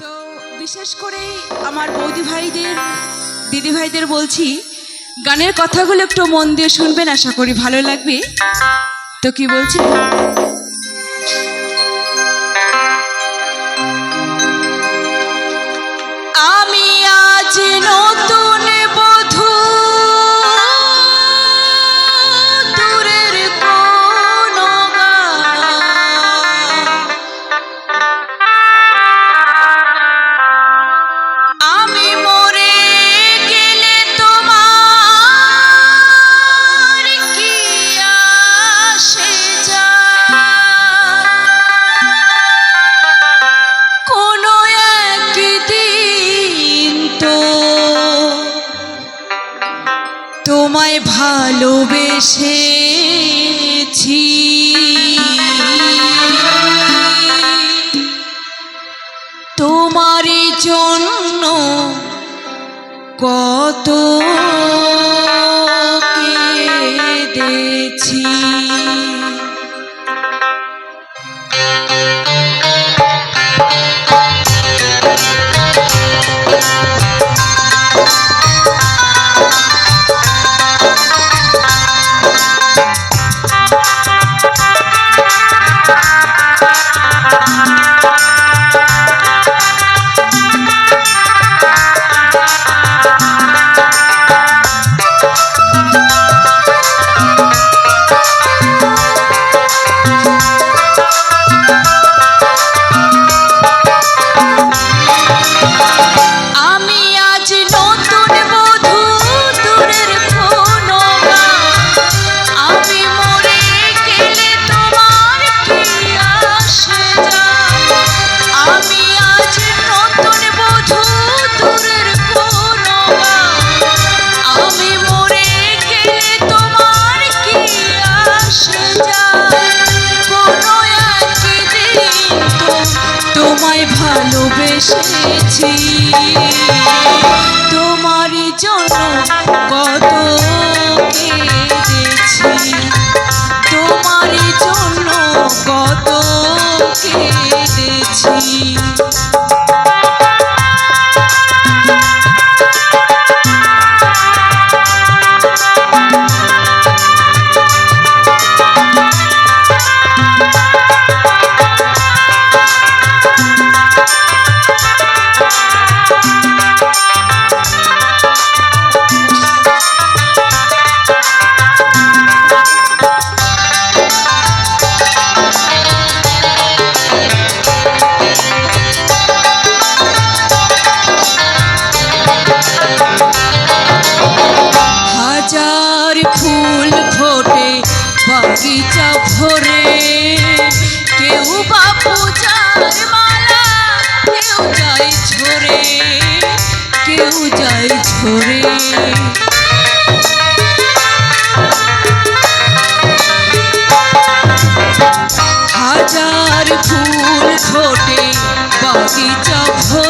তো বিশেষ করে আমার বৌদি ভাইদের, দিদি ভাইদের বলছি, গানের কথাগুলো একটু মন দিয়ে শুনবেন, আশা করি ভালো লাগবে। তো কি বলছি? কত তোমায় ভালোবেসেছি। তোমার জন্য কত কেছি তোমার জন্য কত কেছি কি চভ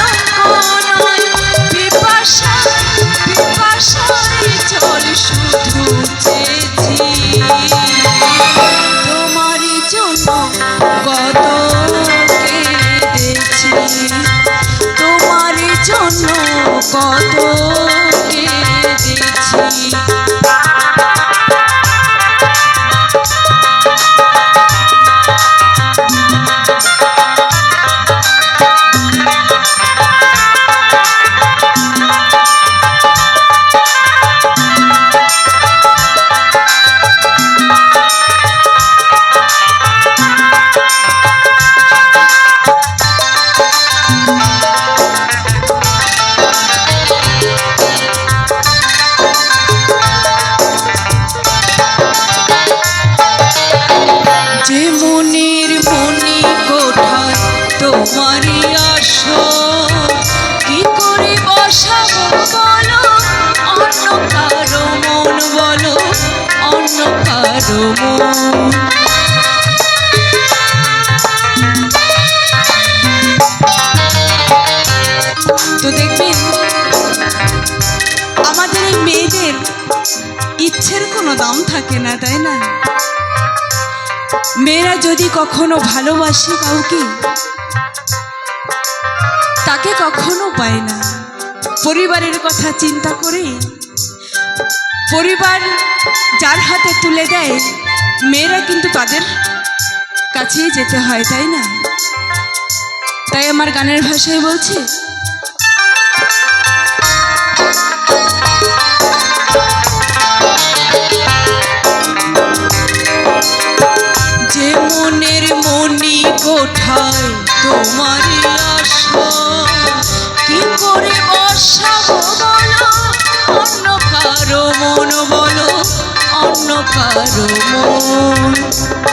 কত তো দেখবেন আমাদের মেয়েদের ইচ্ছের কোনো দাম থাকে না, তাই না? মেয়েরা যদি কখনো ভালোবাসে কাউকে তাকে কখনো পায় না। পরিবারের কথা চিন্তা করে পরিবার যার হাতে তুলে দেয়, মেয়েরা কিন্তু তাদের কাছেই যেতে হয়, তাই না? তাই আমার গানের ভাষায় বলছে I don't want